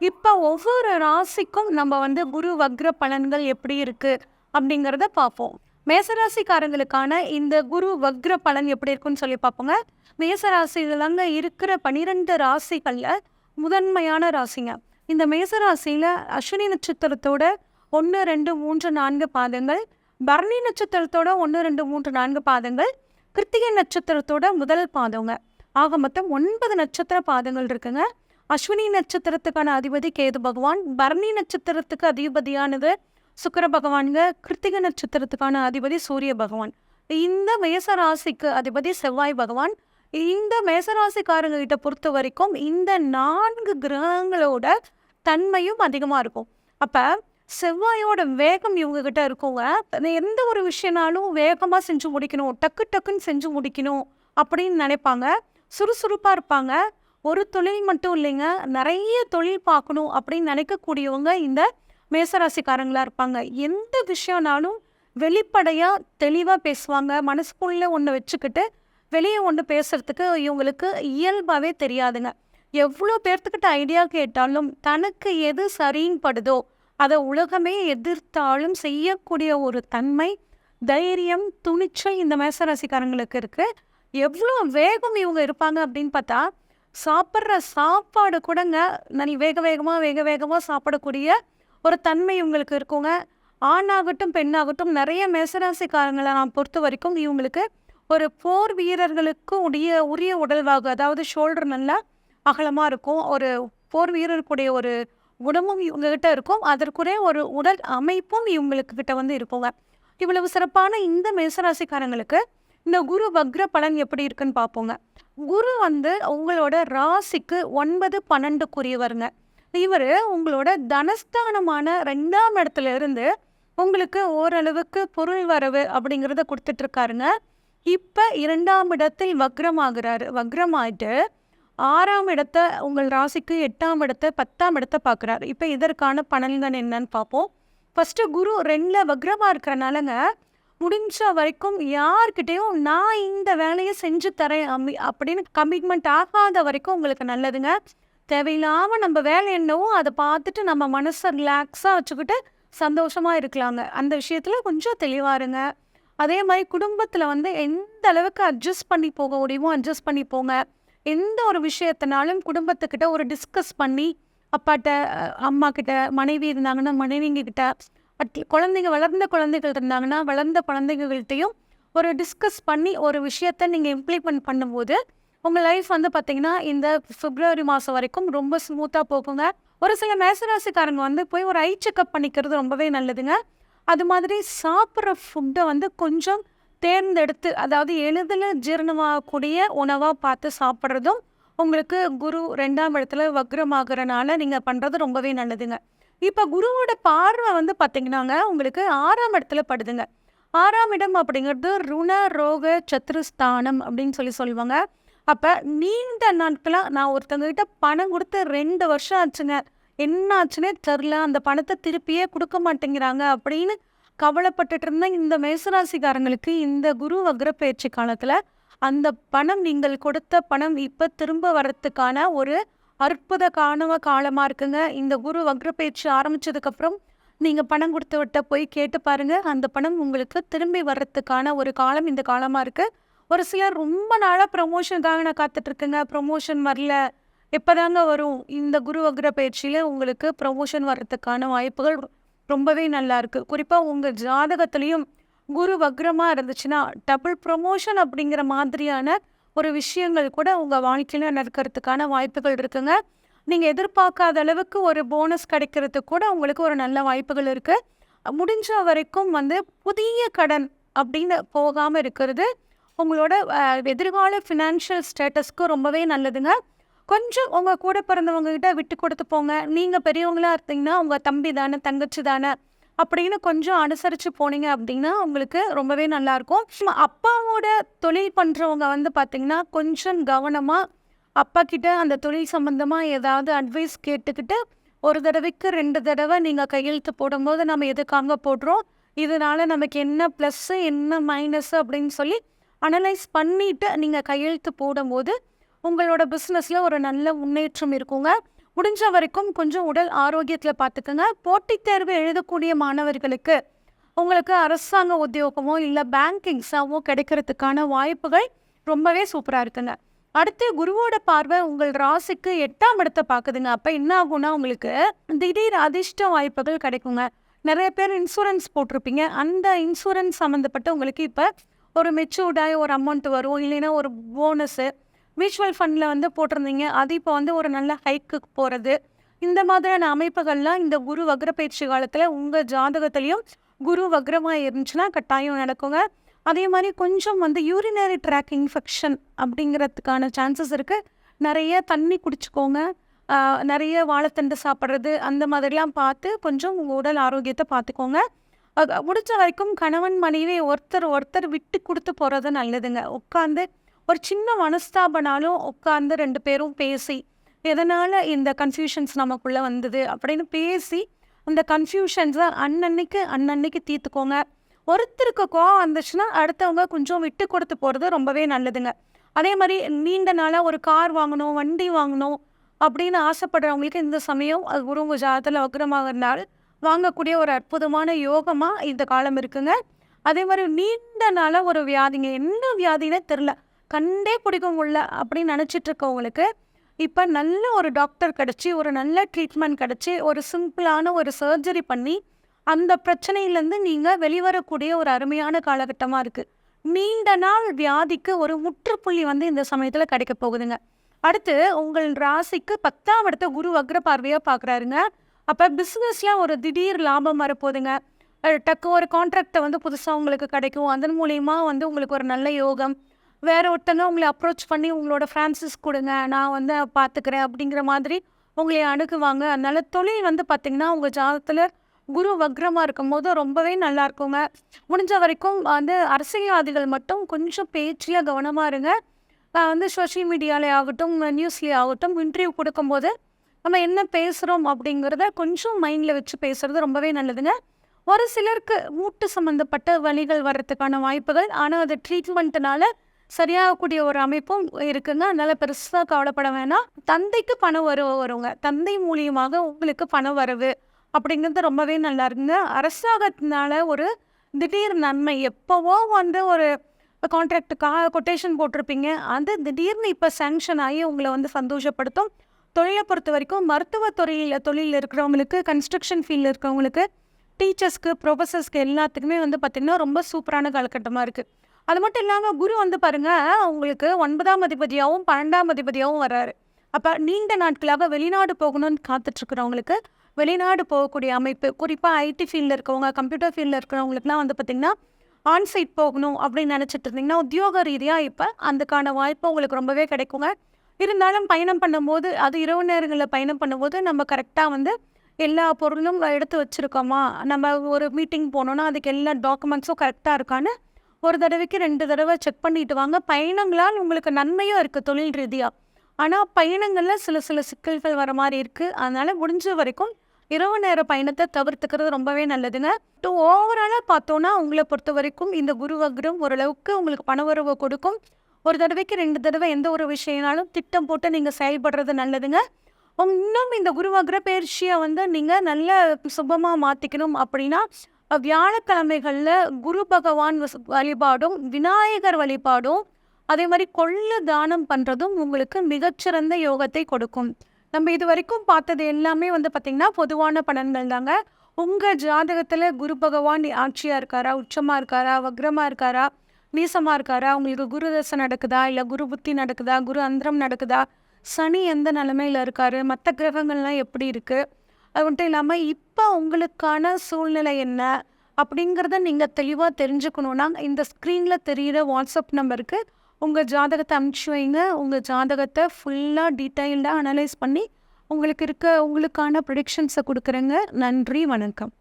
இப்போ ஒவ்வொரு ராசிக்கும் நம்ம வந்து குரு வக்ர பலன்கள் எப்படி இருக்குது அப்படிங்கிறத பார்ப்போம். மேசராசிக்காரங்களுக்கான இந்த குரு வக்ர பலன் எப்படி இருக்குன்னு சொல்லி பார்ப்போங்க. மேசராசியிலங்க இருக்கிற பனிரெண்டு ராசிகளில் முதன்மையான ராசிங்க. இந்த மேசராசியில் அஸ்வினி நட்சத்திரத்தோட ஒன்று ரெண்டு மூன்று நான்கு பாதங்கள் பரணி நட்சத்திரத்தோட ஒன்று ரெண்டு மூன்று நான்கு பாதங்கள் கிருத்திகை நட்சத்திரத்தோட முதல் பாதங்க. ஆக மொத்தம் ஒன்பது நட்சத்திர பாதங்கள் இருக்குங்க. அஸ்வினி நட்சத்திரத்துக்கான அதிபதி கேது பகவான் பரணி நட்சத்திரத்துக்கு அதிபதியானது சுக்கர பகவானுங்க கிருத்திக நட்சத்திரத்துக்கான அதிபதி சூரிய பகவான். இந்த மேச ராசிக்கு அதிபதி செவ்வாய் பகவான். இந்த மேசராசிக்காரங்க கிட்ட பொறுத்த வரைக்கும் இந்த நான்கு கிரகங்களோட தன்மையும் அதிகமாக இருக்கும். அப்போ செவ்வாயோட வேகம் இவங்க கிட்ட இருக்குங்க. எந்த ஒரு விஷயனாலும் வேகமாக செஞ்சு முடிக்கணும் டக்கு டக்குன்னு செஞ்சு முடிக்கணும் அப்படின்னு நினைப்பாங்க. சுறுசுறுப்பாக இருப்பாங்க. ஒரு தொழில் மட்டும் இல்லைங்க. நிறைய தொழில் பார்க்கணும் அப்படின்னு நினைக்கக்கூடியவங்க இந்த மேசராசிக்காரங்களாக இருப்பாங்க. எந்த விஷயம்னாலும் வெளிப்படையாக தெளிவாக பேசுவாங்க. மனசுக்குள்ளே ஒன்று வச்சுக்கிட்டு வெளியே ஒன்று பேசுறதுக்கு இவங்களுக்கு இயல்பாகவே தெரியாதுங்க. எவ்வளோ பேர்த்துக்கிட்ட ஐடியா கேட்டாலும் தனக்கு எது சரின்னு படுதோ அதை உலகமே எதிர்த்தாலும் செய்யக்கூடிய ஒரு தன்மை தைரியம் துணிச்சல் இந்த மேசராசிக்காரங்களுக்கு இருக்கு. எவ்வளோ வேகம் இவங்க இருப்பாங்க அப்படின்னு பார்த்தா சாப்பிட்ற சாப்பாடு கூடங்க நான் வேக வேகமாக வேக வேகமாக சாப்பிடக்கூடிய ஒரு தன்மை இவங்களுக்கு இருக்குங்க. ஆணாகட்டும் பெண்ணாகட்டும் நிறைய மேசராசிக்காரங்களை நான் பொறுத்த வரைக்கும் இவங்களுக்கு ஒரு போர் வீரர்களுக்கு உடைய உரிய உடல்வாகு அதாவது ஷோல்டர் நல்லா அகலமாக இருக்கும். ஒரு போர் வீரருக்குடைய ஒரு உடம்பும் இவங்ககிட்ட இருக்கும். அதற்குரிய ஒரு உடல் அமைப்பும் இவங்களுக்கு கிட்ட வந்து இருக்குங்க. இவ்வளவு சிறப்பான இந்த மேசராசிக்காரங்களுக்கு இந்த குரு வக்ர பலன் எப்படி இருக்குன்னு பார்ப்போங்க. குரு வந்து உங்களோட ராசிக்கு ஒன்பது பன்னெண்டுக்குரியவருங்க. இவர் உங்களோட தனஸ்தானமான ரெண்டாம் இடத்துல இருந்து உங்களுக்கு ஓரளவுக்கு பொருள் வரவு அப்படிங்கிறத கொடுத்துட்ருக்காருங்க. இப்போ இரண்டாம் இடத்தில் வக்ரமாகிறாரு. வக்ரமாயிட்டு ஆறாம் இடத்த உங்கள் ராசிக்கு எட்டாம் இடத்த பத்தாம் இடத்த பார்க்குறாரு. இப்போ இதற்கான பலன்கள் என்னன்னு பார்ப்போம். ஃபஸ்ட்டு குரு ரெண்டில் வக்ரமாக இருக்கிறனாலங்க முடிஞ்ச வரைக்கும் யார்கிட்டேயும் நான் இந்த வேலையை செஞ்சு தரேன் அம்மி அப்படின்னு கமிட்மெண்ட் ஆகாத வரைக்கும் உங்களுக்கு நல்லதுங்க. தேவையில்லாமல் நம்ம வேலை என்னவோ அதை பார்த்துட்டு நம்ம மனசை ரிலாக்ஸாக வச்சுக்கிட்டு சந்தோஷமாக இருக்கலாங்க. அந்த விஷயத்தில் கொஞ்சம் தெளிவாக இருங்க. அதே மாதிரி குடும்பத்தில் வந்து எந்த அளவுக்கு அட்ஜஸ்ட் பண்ணி போக முடியுமோ அட்ஜஸ்ட் பண்ணி போங்க. எந்த ஒரு விஷயத்தினாலும் குடும்பத்துக்கிட்ட ஒரு டிஸ்கஸ் பண்ணி அப்பாட்ட அம்மா கிட்ட மனைவி இருந்தாங்கன்னா மனைவிங்க கிட்ட அட் குழந்தைங்க வளர்ந்த குழந்தைகள் இருந்தாங்கன்னா வளர்ந்த குழந்தைங்கள்கிட்டையும் ஒரு டிஸ்கஸ் பண்ணி ஒரு விஷயத்த நீங்கள் இம்ப்ளிமெண்ட் பண்ணும்போது உங்கள் லைஃப் வந்து பார்த்தீங்கன்னா இந்த பிப்ரவரி மாதம் வரைக்கும் ரொம்ப ஸ்மூத்தாக போகுங்க. ஒரு சில மேசராசிக்காரங்க வந்து போய் ஒரு ஐ செக்அப் பண்ணிக்கிறது ரொம்பவே நல்லதுங்க. அது மாதிரி சாப்பிட்ற ஃபுட்டை வந்து கொஞ்சம் தேர்ந்தெடுத்து அதாவது எளிதில் ஜீரணமாகக்கூடிய உணவாக பார்த்து சாப்பிட்றதும் உங்களுக்கு குரு ரெண்டாம் இடத்துல வக்ரமாகறனால நீங்கள் பண்ணுறது ரொம்பவே நல்லதுங்க. இப்போ குருவோட பார்வை வந்து பார்த்தீங்கன்னாங்க உங்களுக்கு ஆறாம் இடத்துல படுதுங்க. ஆறாம் இடம் அப்படிங்கிறது ருண ரோக சத்ருஸ்தானம் அப்படின்னு சொல்லி சொல்லுவாங்க. அப்போ நீண்ட நாட்களாக நான் ஒருத்தங்ககிட்ட பணம் கொடுத்து ரெண்டு வருஷம் ஆச்சுங்க. என்ன ஆச்சுன்னே தெரில அந்த பணத்தை திருப்பியே கொடுக்க மாட்டேங்கிறாங்க அப்படின்னு கவலைப்பட்டுட்டு இருந்த இந்த மேசராசிக்காரங்களுக்கு இந்த குரு வக்ர பயிற்சி காலத்தில் அந்த பணம் நீங்கள் கொடுத்த பணம் இப்போ திரும்ப வர்றதுக்கான ஒரு அற்புத காணவ காலமாக இருக்குங்க. இந்த குரு வக்ர பயிற்சி ஆரம்பிச்சதுக்கப்புறம் நீங்கள் பணம் கொடுத்து விட்ட போய் கேட்டு பாருங்கள் அந்த பணம் உங்களுக்கு திரும்பி வர்றதுக்கான ஒரு காலம் இந்த காலமாக இருக்குது ஒரு சிலர் ரொம்ப நாளாக ப்ரமோஷனுக்காக நான் காத்துட்ருக்கேங்க. ப்ரமோஷன் வரல. எப்போதாங்க வரும். இந்த குரு வக்ர பயிற்சியில் உங்களுக்கு ப்ரமோஷன் வர்றதுக்கான வாய்ப்புகள் ரொம்பவே நல்லா இருக்குது குறிப்பாக உங்கள் ஜாதகத்துலேயும் குரு வக்ரமாக இருந்துச்சுன்னா டபுள் ப்ரமோஷன் அப்படிங்கிற மாதிரியான ஒரு விஷயங்கள் கூட உங்கள் வாழ்க்கையில் நடக்கிறதுக்கான வாய்ப்புகள் இருக்குங்க. நீங்கள் எதிர்பார்க்காத அளவுக்கு ஒரு போனஸ் கிடைக்கிறதுக்கு கூட உங்களுக்கு ஒரு நல்ல வாய்ப்புகள் இருக்குது முடிஞ்ச வரைக்கும் வந்து புதிய கடன் அப்படின்னு போகாமல் இருக்கிறது உங்களோட எதிர்கால ஃபினான்ஷியல் ஸ்டேட்டஸ்க்கு ரொம்பவே நல்லதுங்க. கொஞ்சம் உங்கள் கூட பிறந்தவங்ககிட்ட விட்டு கொடுத்து போங்க. நீங்கள் பெரியவங்களாக இருந்தீங்கன்னா உங்கள் தம்பி தானே தங்கச்சி தானே அப்படின்னு கொஞ்சம் அனுசரித்து போனீங்க அப்படின்னா உங்களுக்கு ரொம்பவே நல்லாயிருக்கும் சும்மா அப்பாவோட தொழில் பண்ணுறவங்க வந்து பார்த்திங்கன்னா கொஞ்சம் கவனமாக அப்பா கிட்ட அந்த தொழில் சம்மந்தமாக ஏதாவது அட்வைஸ் கேட்டுக்கிட்டு ஒரு தடவைக்கு ரெண்டு தடவை நீங்கள் கையெழுத்து போடும்போது நம்ம எதுக்காக போடுறோம்? இதனால நமக்கு என்ன ப்ளஸ்ஸு என்ன மைனஸ்ஸு அப்படின்னு சொல்லி அனலைஸ் பண்ணிவிட்டு நீங்கள் கையெழுத்து போடும்போது உங்களோட பிஸ்னஸில் ஒரு நல்ல முன்னேற்றம் இருக்குங்க. முடிஞ்ச வரைக்கும் கொஞ்சம் உடல் ஆரோக்கியத்தில் பார்த்துக்கோங்க போட்டித் தேர்வு எழுதக்கூடிய மாணவர்களுக்கு உங்களுக்கு அரசாங்க உத்தியோகமோ இல்லை பேங்க் எக்ஸாமோ கிடைக்கிறதுக்கான வாய்ப்புகள் ரொம்பவே சூப்பராக இருக்குங்க. அடுத்து குருவோட பார்வை உங்கள் ராசிக்கு எட்டாம் இடத்தை பார்க்குதுங்க அப்போ என்ன ஆகும்னா உங்களுக்கு திடீர் அதிர்ஷ்ட வாய்ப்புகள் கிடைக்குங்க. நிறைய பேர் இன்சூரன்ஸ் போட்டிருப்பீங்க. அந்த இன்சூரன்ஸ் சம்மந்தப்பட்ட உங்களுக்கு இப்போ ஒரு மெச்சூர்டாக ஒரு அமௌண்ட் வரும். இல்லைன்னா ஒரு போனஸு மியூச்சுவல் ஃபண்டில் வந்து போட்டிருந்தீங்க. அது இப்போ வந்து ஒரு நல்ல ஹைக்கு போகிறது இந்த மாதிரியான அமைப்புகள்லாம் இந்த குரு வக்ர பயிற்சி காலத்தில் உங்கள் ஜாதகத்துலேயும் குரு வக்ரமாக இருந்துச்சுன்னா கட்டாயம் நடக்குங்க. அதே மாதிரி கொஞ்சம் வந்து யூரினரி ட்ராக் இன்ஃபெக்ஷன் அப்படிங்கிறதுக்கான சான்சஸ் இருக்குது நிறைய தண்ணி குடிச்சுக்கோங்க. நிறைய வாழைத்தண்டு சாப்பிட்றது அந்த மாதிரிலாம் பார்த்து கொஞ்சம் உங்கள் உடல் ஆரோக்கியத்தை பார்த்துக்கோங்க. அது முடிஞ்ச வரைக்கும் கணவன் மனைவி ஒருத்தர் ஒருத்தர் விட்டு கொடுத்து போகிறது நல்லதுங்க. உட்காந்து ஒரு சின்ன மனஸ்தாபனாலும் உட்காந்து ரெண்டு பேரும் பேசி எதனால் இந்த கன்ஃபியூஷன்ஸ் நமக்குள்ளே வந்தது? அப்படின்னு பேசி அந்த கன்ஃபியூஷன்ஸை அன்னன்னைக்கு அன்னன்னைக்கு தீர்த்துக்கோங்க. ஒருத்தருக்கு கோவம் வந்துச்சுன்னா அடுத்தவங்க கொஞ்சம் விட்டு கொடுத்து போகிறது ரொம்பவே நல்லதுங்க. அதே மாதிரி நீண்ட நாளாக ஒரு கார் வாங்கணும் வண்டி வாங்கணும் அப்படின்னு ஆசைப்படுறவங்களுக்கு இந்த சமயம் அது குருங்க ஜாதத்தில் வக்ரமாக இருந்தால் வாங்கக்கூடிய ஒரு அற்புதமான யோகமாக இந்த காலம் இருக்குங்க. அதே மாதிரி நீண்ட நாளாக ஒரு வியாதிங்க. என்ன வியாதினே தெரில கண்டே பிடிக்கும் உள்ள அப்படின்னு நினச்சிட்டு இருக்கவங்களுக்கு இப்போ நல்ல ஒரு டாக்டர் கிடச்சி ஒரு நல்ல ட்ரீட்மெண்ட் கிடச்சி ஒரு சிம்பிளான ஒரு சர்ஜரி பண்ணி அந்த பிரச்சனையிலேருந்து நீங்கள் வெளிவரக்கூடிய ஒரு அருமையான காலகட்டமாக இருக்குது நீண்ட நாள் வியாதிக்கு ஒரு முற்றுப்புள்ளி வந்து இந்த சமயத்தில் கிடைக்க போகுதுங்க. அடுத்து உங்கள் ராசிக்கு பத்தாம் இடத்த குரு வக்ர பார்வையாக பார்க்குறாருங்க அப்போ பிஸ்னஸில் ஒரு திடீர் லாபம் வரப்போகுதுங்க. டக்கு ஒரு கான்ட்ராக்டை வந்து புதுசாக உங்களுக்கு கிடைக்கும். அதன் மூலியமாக வந்து உங்களுக்கு ஒரு நல்ல யோகம் வேற ஒருத்தங்க உங்களை அப்ரோச் பண்ணி உங்களோட ஃப்ரான்சிஸ் கொடுங்க நான் வந்து பார்த்துக்கிறேன் அப்படிங்கிற மாதிரி உங்களை அணுகுவாங்க. அதனால தொழில் வந்து பார்த்திங்கன்னா உங்கள் ஜாதகத்தில் குரு வக்ரமாக இருக்கும்போது ரொம்பவே நல்லா இருக்குங்க. முடிஞ்ச வரைக்கும் வந்து அரசியல்வாதிகள் மட்டும் கொஞ்சம் பேச்சியாக கவனமாக இருங்க. வந்து சோஷியல் மீடியாலே ஆகட்டும் நியூஸ்லேயே ஆகட்டும் இன்டர்வியூ கொடுக்கும்போது நம்ம என்ன பேசுகிறோம் அப்படிங்கிறத கொஞ்சம் மைண்டில் வச்சு பேசுகிறது ரொம்பவே நல்லதுங்க. ஒரு சிலருக்கு மூட்டு சம்மந்தப்பட்ட வழிகள் வர்றதுக்கான வாய்ப்புகள் ஆனால் அது ட்ரீட்மெண்ட்டுனால சரியாகக்கூடிய ஒரு அமைப்பும் இருக்குங்க அதனால் பெருசாக கவலைப்பட வேணாம். தந்தைக்கு பணம் வரவு வருங்க. தந்தை மூலியமாக உங்களுக்கு பணம் வரவு அப்படிங்கிறது ரொம்பவே நல்லா இருக்குங்க. அரசாங்கத்தினால ஒரு திடீர் நன்மை எப்போவோ வந்து ஒரு கான்ட்ராக்டுக்காக கொட்டேஷன் போட்டிருப்பீங்க. அது திடீர்னு இப்போ சேங்ஷன் ஆகி உங்களை வந்து சந்தோஷப்படுத்தும். தொழிலை பொறுத்த வரைக்கும் மருத்துவ தொழிலில் தொழிலில் இருக்கிறவங்களுக்கு கன்ஸ்ட்ரக்ஷன் ஃபீல்டில் இருக்கிறவங்களுக்கு டீச்சர்ஸ்க்கு ப்ரொஃபஸர்ஸ்க்கு எல்லாத்துக்குமே வந்து பார்த்திங்கன்னா ரொம்ப சூப்பரான காலகட்டமாக இருக்குது அது மட்டும் இல்லாமல் குரு வந்து பாருங்கள் உங்களுக்கு ஒன்பதாம் அதிபதியாகவும் பன்னெண்டாம் அதிபதியாகவும் வர்றாரு. அப்போ நீண்ட நாட்களாக வெளிநாடு போகணும்னு காத்துட்ருக்குறவங்களுக்கு வெளிநாடு போகக்கூடிய அமைப்பு குறிப்பாக ஐடி ஃபீல்டில் இருக்கவங்க கம்ப்யூட்டர் ஃபீல்டில் இருக்கிறவங்களுக்குலாம் வந்து பார்த்திங்கன்னா ஆன்சைட் போகணும் அப்படின்னு நினச்சிட்டு இருந்தீங்கன்னா உத்தியோக ரீதியாக இப்போ அதுக்கான வாய்ப்பு உங்களுக்கு ரொம்பவே கிடைக்குங்க. இருந்தாலும் பயணம் பண்ணும்போது அது இரவு நேரங்களில் பயணம் பண்ணும்போது நம்ம கரெக்டாக வந்து எல்லா பொருளும் எடுத்து வச்சுருக்கோமா? நம்ம ஒரு மீட்டிங் போனோன்னா அதுக்கு எல்லா டாக்குமெண்ட்ஸும் கரெக்டாக இருக்கான்னு ஒரு தடவைக்கு ரெண்டு தடவை செக் பண்ணிட்டு வாங்க. பயணங்களால் உங்களுக்கு நன்மையும் இருக்குது தொழில் ரீதியாக ஆனால் பயணங்களில் சில சில சிக்கல்கள் வர மாதிரி இருக்குது அதனால் முடிஞ்ச வரைக்கும் இரவு நேர பயணத்தை தவிர்த்துக்கிறது ரொம்பவே நல்லதுங்க. டூ ஓவராலாக பார்த்தோன்னா உங்களை பொறுத்த வரைக்கும் இந்த குரு வக்ரம் ஓரளவுக்கு உங்களுக்கு பண உறவை கொடுக்கும். ஒரு தடவைக்கு ரெண்டு தடவை எந்த ஒரு விஷயம்னாலும் திட்டம் போட்டு நீங்கள் செயல்படுறது நல்லதுங்க. இன்னும் இந்த குரு வக்ர பயிற்சியை வந்து நீங்கள் நல்ல சுபமாக மாற்றிக்கணும் அப்படின்னா வியாழக்கிழமைகளில் குரு பகவான் வழிபாடும் விநாயகர் வழிபாடும் அதே மாதிரி கொள்ளு தானம் பண்ணுறதும் உங்களுக்கு மிகச்சிறந்த யோகத்தை கொடுக்கும். நம்ம இது வரைக்கும் பார்த்தது எல்லாமே வந்து பார்த்திங்கன்னா பொதுவான பலன்கள் தாங்க. உங்கள் ஜாதகத்தில் குரு பகவான் ஆட்சியாக இருக்காரா உச்சமாக இருக்காரா வக்ரமாக இருக்காரா நீசமாக இருக்காரா? உங்களுக்கு குரு தசை நடக்குதா? இல்லை குரு புத்தி நடக்குதா? குரு அந்தரம் நடக்குதா? சனி எந்த நிலமையில் இருக்காரு? மற்ற கிரகங்கள்லாம் எப்படி இருக்குது அது மட்டும் இல்லாமல் இப்போ உங்களுக்கான சூழ்நிலை என்ன? அப்படிங்கிறத நீங்கள் தெளிவாக தெரிஞ்சுக்கணுன்னா இந்த ஸ்க்ரீனில் தெரிகிற வாட்ஸ்அப் நம்பருக்கு உங்கள் ஜாதகத்தை அனுப்பிச்சி வைங்க. உங்கள் ஜாதகத்தை ஃபுல்லாக டீட்டெயில்டாக அனலைஸ் பண்ணி உங்களுக்கு இருக்க உங்களுக்கான ப்ரொடிக்ஷன்ஸை கொடுக்குறேங்க. நன்றி வணக்கம்.